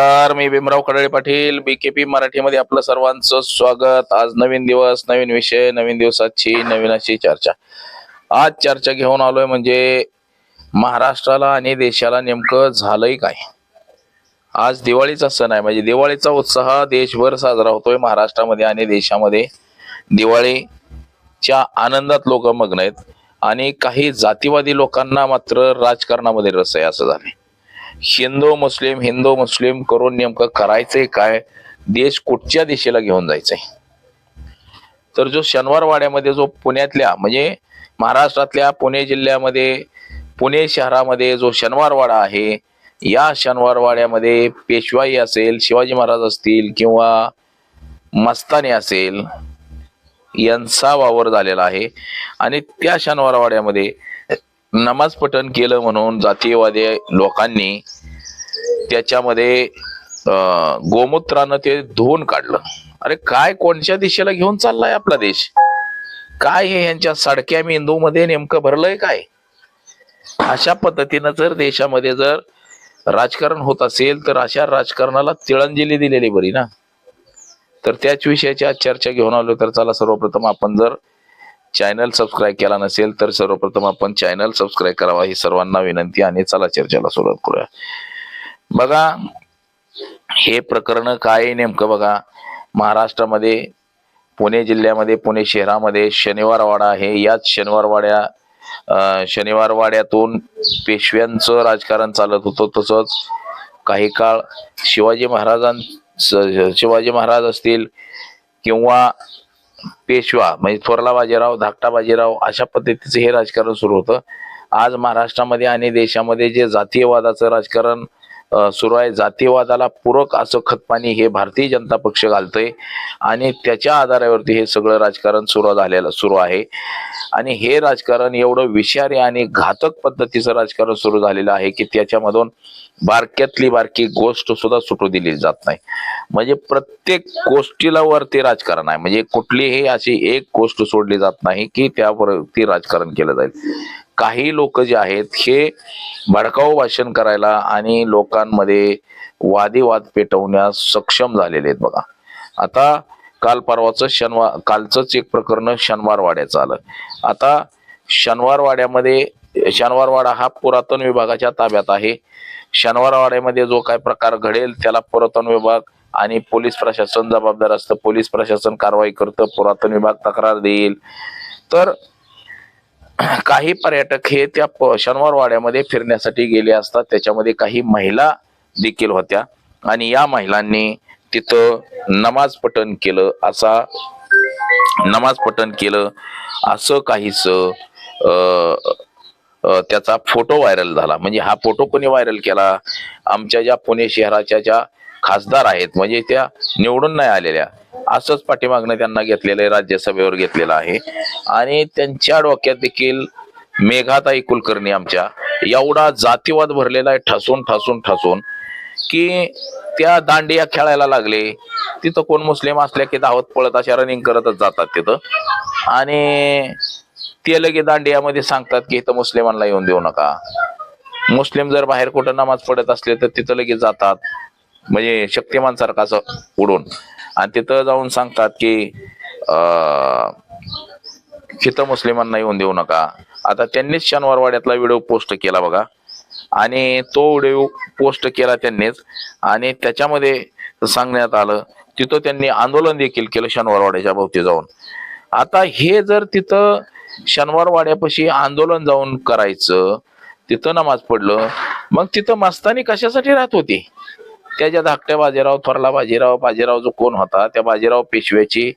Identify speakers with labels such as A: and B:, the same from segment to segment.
A: नमस्कार मी भीमराव कडाळे पाटील बीकेपी मराठीमध्ये आपलं सर्वांचं स्वागत. आज नवीन दिवस नवीन विषय नवीन दिवसाची नवीन अशी चर्चा. आज चर्चा घेऊन आलोय म्हणजे महाराष्ट्राला आणि देशाला नेमकं झालंय काय? आज दिवाळीचा सण आहे म्हणजे दिवाळीचा उत्साह देशभर साजरा होतोय महाराष्ट्रामध्ये आणि देशामध्ये. दिवाळीच्या आनंदात लोक मग्न आहेत आणि काही जातीवादी लोकांना मात्र राजकारणामध्ये रस आहे असं झालंय. हिंदू मुस्लिम हिंदू मुस्लिम करून नेमकं करायचंय काय? देश कुठच्या दिशेला घेऊन जायचंय? तर जो शनिवार वाड्यामध्ये जो पुण्यातल्या म्हणजे महाराष्ट्रातल्या पुणे जिल्ह्यामध्ये पुणे शहरामध्ये जो शनिवारवाडा आहे या शनिवारवाड्यामध्ये पेशवाई असेल शिवाजी महाराज असतील किंवा मस्तानी असेल यांचा वावर झालेला आहे. आणि त्या शनिवारवाड्यामध्ये नमाज पठण केलं म्हणून जातीयवादी लोकांनी त्याच्यामध्ये गोमूत्रानं ते धुवून काढलं. अरे काय कोणत्या दिशेला घेऊन चाललाय आपला देश? काय हे यांच्या सडक्या मेंदूमध्ये नेमकं भरलंय काय? अशा पद्धतीनं जर देशामध्ये जर राजकारण होत असेल तर अशा राजकारणाला तिळंजली दिलेली बरी ना? तर त्याच विषयाची आज चर्चा घेऊन आलो तर चला सर्वप्रथम आपण जर चॅनल सबस्क्राईब केला नसेल तर सर्वप्रथम आपण चॅनल सबस्क्राईब करावा ही सर्वांना विनंती आणि चला चर्चेला सुरुवात करूया. बघा हे प्रकरण काय नेमकं बघा. महाराष्ट्रामध्ये पुणे जिल्ह्यामध्ये पुणे शहरामध्ये शनिवारवाडा आहे. याच शनिवारवाड्या शनिवारवाड्यातून पेशव्यांचं राजकारण चालत होतं. तसंच काही काळ शिवाजी महाराजां शिवाजी महाराज असतील किंवा पेशवा म्हणजे थोरला बाजीराव धाकटा बाजीराव अशा पद्धतीचं हे राजकारण सुरू होतं. आज महाराष्ट्रामध्ये आणि देशामध्ये जे जातीयवादाचं राजकारण सुरू आहे. जातीयवादाला पूरक असं खतपाणी हे भारतीय जनता पक्ष घालतोय आणि त्याच्या आधारावरती हे सगळं राजकारण सुरू झालेलं सुरू आहे. आणि हे राजकारण एवढं विषारी आणि घातक पद्धतीचं राजकारण सुरू झालेलं आहे की त्याच्यामधून बारक्यातली बारकी गोष्ट सुद्धा सुटू दिली जात नाही. म्हणजे प्रत्येक गोष्टीला वरती राजकारण आहे. म्हणजे कुठलीही अशी एक गोष्ट सोडली जात नाही की त्यावरती राजकारण केलं जाईल. काही लोक जे आहेत हे भडकाऊ भाषण करायला आणि लोकांमध्ये वादीवाद पेटवण्यास सक्षम झालेले आहेत बघा. आता काल परवाचं शनिवार कालचंच एक प्रकरण शनिवारवाड्याचं आलं. आता शनिवारवाड्यामध्ये शनिवारवाडा हा पुरातन विभागाच्या ताब्यात आहे. शनिवारवाड्यामध्ये जो काय प्रकार घडेल त्याला पुरातन विभाग आणि पोलीस प्रशासन जबाबदार असतं. पोलीस प्रशासन कारवाई करतं पुरातन विभाग तक्रार देईल. तर काही पर्यटक हे त्या प- शनिवार वाड्यामध्ये फिरण्यासाठी गेले असतात. त्याच्यामध्ये काही महिला देखील होत्या. आणि या महिलांनी तिथं नमाज पठण केलं. असा नमाज पठण केलं. असं काहीच त्याचा फोटो व्हायरल झाला. म्हणजे हा फोटो कोणी व्हायरल केला? आमच्या ज्या पुणे शहराच्या ज्या खासदार आहेत म्हणजे त्या निवडून नाही आलेल्या. असंच पाठीमागणं त्यांना घेतलेलं आहे राज्यसभेवर घेतलेलं आहे. आणि त्यांच्या डोक्यात देखील मेघाताई कुलकर्णी आमच्या एवढा जातीवाद भरलेला आहे ठसून ठसून ठसून की त्या दांडिया खेळायला लागले. तिथं कोण मुस्लिम असल्या की धावत पळत अशा रनिंग करतच जातात तिथं. आणि ते लगे दांडियामध्ये सांगतात की इथं मुस्लिमांना येऊन देऊ नका. मुस्लिम जर बाहेर कुठं नमाज पडत असले तर तिथं लगेच जातात. म्हणजे शक्तिमान सारखा असं उडून. आणि तिथं जाऊन सांगतात की तिथं इथं मुस्लिमांना येऊन देऊ नका. आता त्यांनीच शनिवारवाड्यातला व्हिडिओ पोस्ट केला बघा. आणि तो व्हिडिओ पोस्ट केला त्यांनीच. आणि त्याच्यामध्ये सांगण्यात आलं तिथं त्यांनी आंदोलन देखील केलं शनिवारवाड्याच्या भोवती जाऊन. आता हे जर तिथं शनिवारवाड्यापाशी आंदोलन जाऊन करायचं तिथं नमाज पडलं मग तिथं मस्तानी कशासाठी राहत होती? त्याच्या धाकट्या बाजीराव थोरला बाजीराव बाजीराव जो कोण होता? त्या बाजीराव पेशव्याची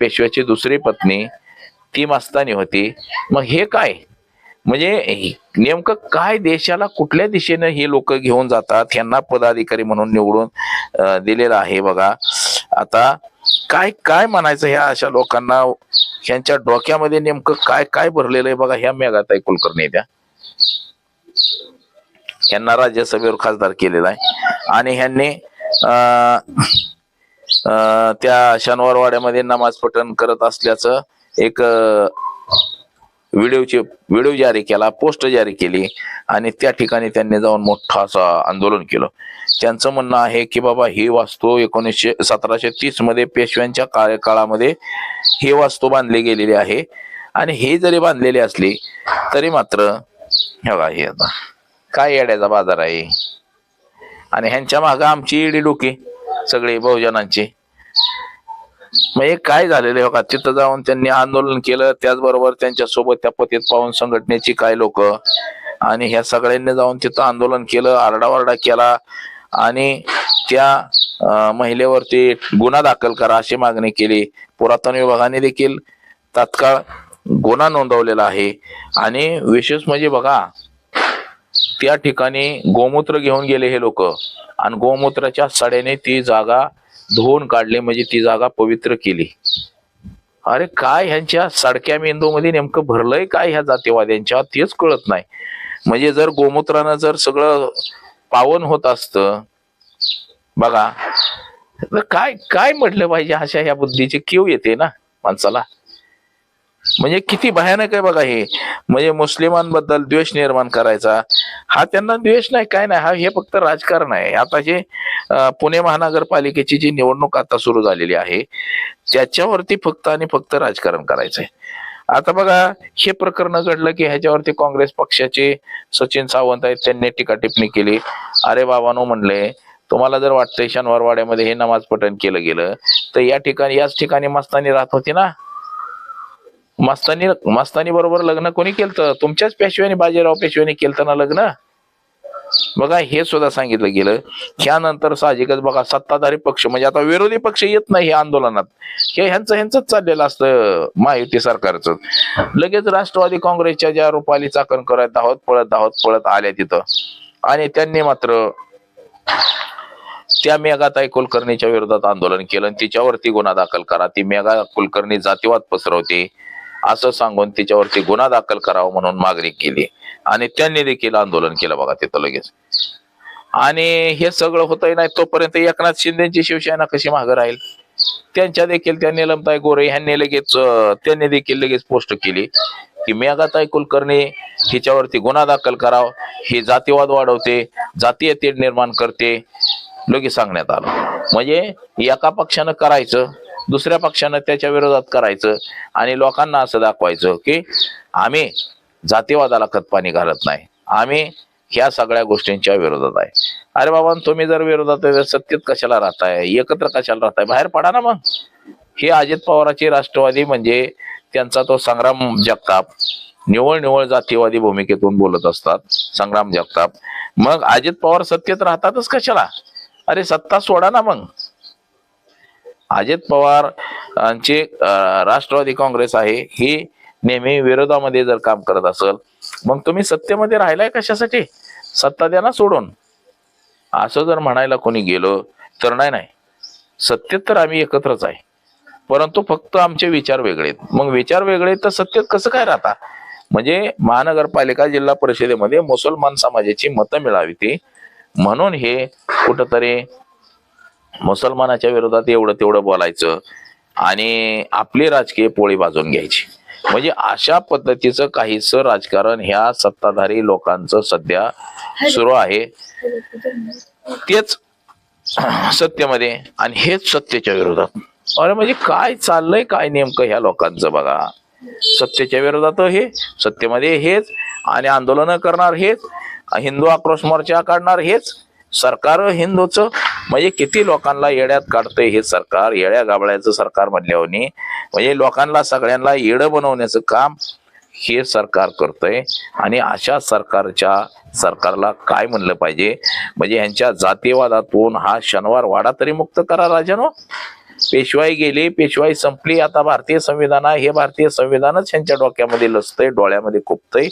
A: पेशव्याची दुसरी पत्नी ती मस्तानी होती. मग हे काय? म्हणजे नेमकं काय देशाला कुठल्या दिशेनं हे लोक घेऊन जातात? यांना पदाधिकारी म्हणून निवडून दिलेलं आहे बघा. आता काय काय म्हणायचं ह्या अशा लोकांना? ह्यांच्या डोक्यामध्ये नेमकं काय काय भरलेलं आहे बघा ह्या मेघाताई कुलकर्णी त्या. ह्यांना राज्यसभेवर खासदार केलेला आहे. आणि ह्यांनी अं, त्या शनिवारवाड्यामध्ये नमाज पठण करत असल्याचं एक व्हिडिओची व्हिडिओ जारी केला पोस्ट जारी केली आणि त्या ठिकाणी त्यांनी जाऊन मोठं असं आंदोलन केलं. त्यांचं म्हणणं आहे की बाबा ही वास्तू एकोणीसशे सतराशे तीसमध्ये पेशव्यांच्या कार्यकाळामध्ये ही वास्तू बांधली गेलेली आहे. आणि ही जरी बांधलेली असली तरी मात्र हे काय येड्याचा बाजार आहे? आणि ह्यांच्या मागं आमची इडी डोकी सगळी बहुजनांची. म्हणजे काय झालेलं आहे बघा तिथं जाऊन त्यांनी आंदोलन केलं त्याचबरोबर त्यांच्यासोबत त्या पतीत पाहून संघटनेची काय लोक आणि ह्या सगळ्यांनी जाऊन तिथं आंदोलन केलं आरडाओरडा केला आणि त्या महिलेवरती गुन्हा दाखल करा अशी मागणी केली. पुरातन विभागाने देखील तात्काळ गुन्हा नोंदवलेला आहे. आणि विशेष म्हणजे बघा त्या ठिकाणी गोमूत्र घेऊन गेले हे लोक. आणि गोमूत्राच्या सड्याने ती जागा धुवून काढली म्हणजे ती जागा पवित्र केली. अरे काय ह्यांच्या सडक्या मेंदूमध्ये नेमकं भरलंय काय ह्या जातीवाद्यांच्या? तेच कळत नाही. म्हणजे जर गोमूत्रानं जर सगळं पावन होत असतं बघा. तर काय काय म्हटलं पाहिजे अशा ह्या बुद्धीची? किव येते ना माणसाला? म्हणजे किती भयानक आहे बघा हे. म्हणजे मुस्लिमांबद्दल द्वेष निर्माण करायचा. हा त्यांना द्वेष नाही काय नाही हा हे फक्त राजकारण आहे. आता जे पुणे महानगरपालिकेची जी निवडणूक आता सुरू झालेली आहे त्याच्यावरती फक्त आणि फक्त राजकारण करायचंय आता बघा हे प्रकरण घडलं की ह्याच्यावरती काँग्रेस पक्षाचे सचिन सावंत आहेत त्यांनी टीका टिप्पणी केली. अरे बाबानो म्हणले. तुम्हाला जर वाटतंय शनिवारवाड्यामध्ये हे नमाज पठण केलं गेलं तर या ठिकाणी याच ठिकाणी मस्तानी राहत होती ना? मस्तानी मस्तानी बरोबर लग्न कोणी केलं तुमच्याच पेशव्याने बाजीराव पेशव्याने केलं ना लग्न? बघा हे सुद्धा सांगितलं गेलं. ह्यानंतर साहजिकच बघा सत्ताधारी पक्ष म्हणजे आता विरोधी पक्ष येत नाही हे आंदोलनात. हे ह्यांचं ह्यांचंच चाललेलं असतं महायुती सरकारचं. लगेच राष्ट्रवादी काँग्रेसच्या ज्या रुपाली चाकण करत धावत पळत धावत पळत आल्या तिथं. आणि त्यांनी मात्र त्या मेघाताई कुलकर्णीच्या विरोधात आंदोलन केलं आणि तिच्यावरती गुन्हा दाखल करा. ती मेघा कुलकर्णी जातीवाद पसरवते. असं सांगून तिच्यावरती गुन्हा दाखल करावा म्हणून मागणी केली. आणि त्यांनी देखील आंदोलन केलं बघा तिथं लगेच. आणि हे सगळं होतही नाही तोपर्यंत एकनाथ शिंदेची शिवसेना कशी मागं राहील? त्यांच्या देखील त्या निलमताई गोरे ह्यांनी लगेच त्यांनी देखील लगेच पोस्ट केली की मेघाताई कुलकर्णी हिच्यावरती गुन्हा दाखल करावा. ही जातीवाद वाढवते जातीय तेढ निर्माण करते लगेच सांगण्यात आलं. म्हणजे एका पक्षानं करायचं दुसऱ्या पक्षानं त्याच्या विरोधात करायचं आणि लोकांना असं दाखवायचं की आम्ही जातीवादाला खतपाणी घालत नाही. आम्ही ह्या सगळ्या गोष्टींच्या विरोधात आहे. अरे बाबा तुम्ही जर विरोधात सत्यत सत्तेत कशाला राहताय? एकत्र कशाला राहताय? बाहेर पडा ना मग. हे अजित पवाराची राष्ट्रवादी म्हणजे त्यांचा तो संग्राम जगताप. निवळ निवळ जातीवादी भूमिकेतून बोलत असतात संग्राम जगताप. मग अजित पवार सत्तेत राहतातच कशाला? अरे सत्ता सोडा ना मग. अजित पवार यांचे राष्ट्रवादी काँग्रेस आहे ही नेहमी विरोधामध्ये जर काम करत असेल मग तुम्ही सत्तेमध्ये राहिलाय कशासाठी? सत्ता द्या ना सोडून. असं जर म्हणायला कोणी गेलो तर नाही नाही. सत्तेत तर आम्ही एकत्रच आहे. परंतु फक्त आमचे विचार वेगळे आहेत. मग विचार वेगळे तर सत्तेत कसं काय राहता? म्हणजे महानगरपालिका जिल्हा परिषदेमध्ये मुसलमान समाजाची मतं मिळावी ती. म्हणून हे कुठंतरी मुसलमानाच्या विरोधात एवढं तेवढं बोलायचं आणि आपली राजकीय पोळी बाजून घ्यायची. म्हणजे अशा पद्धतीचं काहीच राजकारण ह्या सत्ताधारी लोकांचं सध्या सुरू आहे. तेच सत्तेमध्ये आणि हेच सत्तेच्या विरोधात. अरे म्हणजे काय चाललंय काय नेमकं ह्या लोकांचं बघा. सत्तेच्या विरोधात हे सत्तेमध्ये हेच आणि आंदोलन करणार हेच हिंदू आक्रोश मोर्चा काढणार हेच. सरकार हिंदूचं म्हणजे किती लोकांना येड्यात काढतंय हे सरकार येड्या गाबळ्याचं सरकार म्हणल्यावर म्हणजे लोकांना सगळ्यांना येडं बनवण्याचं काम हे सरकार करतंय. आणि अशा सरकारच्या सरकारला काय म्हणलं पाहिजे? म्हणजे ह्यांच्या जातीवादातून हा शनिवार वाडा तरी मुक्त करा राजानो. पेशवाई गेली पेशवाई संपली. आता भारतीय संविधान आहे. हे भारतीय संविधानच ह्यांच्या डोक्यामध्ये लसतंय डोळ्यामध्ये खुपतंय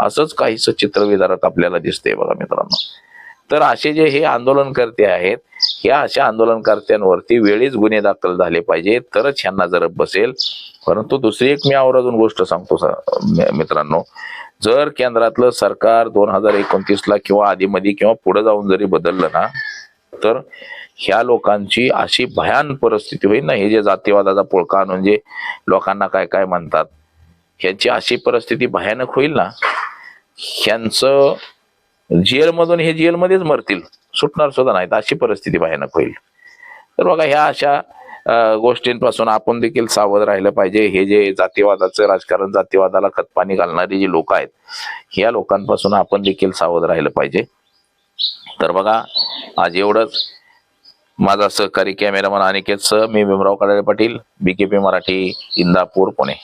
A: असंच काहीच चित्र विदारत आपल्याला दिसतंय बघा मित्रांनो. तर असे जे हे आंदोलनकर्ते आहेत या अशा आंदोलनकर्त्यांवरती वेळीच गुन्हे दाखल झाले पाहिजे तरच ह्यांना जरब बसेल. परंतु दुसरी एक मी आवर्जून गोष्ट सांगतो स- मित्रांनो. जर केंद्रातलं सरकार दोन हजार एकोणतीस ला किंवा आधीमध्ये किंवा पुढे जाऊन जरी बदललं ना तर ह्या लोकांची अशी भयान परिस्थिती होईल ना. हे जे जातीवादाचा पोळका आणून जे म्हणजे लोकांना काय काय म्हणतात ह्यांची अशी परिस्थिती भयानक होईल ना. ह्यांचं जेलमधून हे जेलमध्येच मरतील. सुटणार सुद्धा नाहीत. अशी परिस्थिती भयानक होईल. तर बघा ह्या अशा गोष्टींपासून आपण देखील सावध राहिलं पाहिजे. हे जे जातीवादाचं राजकारण जातीवादाला खतपाणी घालणारी जी लोक आहेत ह्या लोकांपासून आपण देखील सावध राहिलं पाहिजे. तर बघा आज एवढंच. माझा सहकारी कॅमेरामन अनिकेत सह मी भीमराव कडाळे पाटील बीकेपी मराठी इंदापूर पुणे.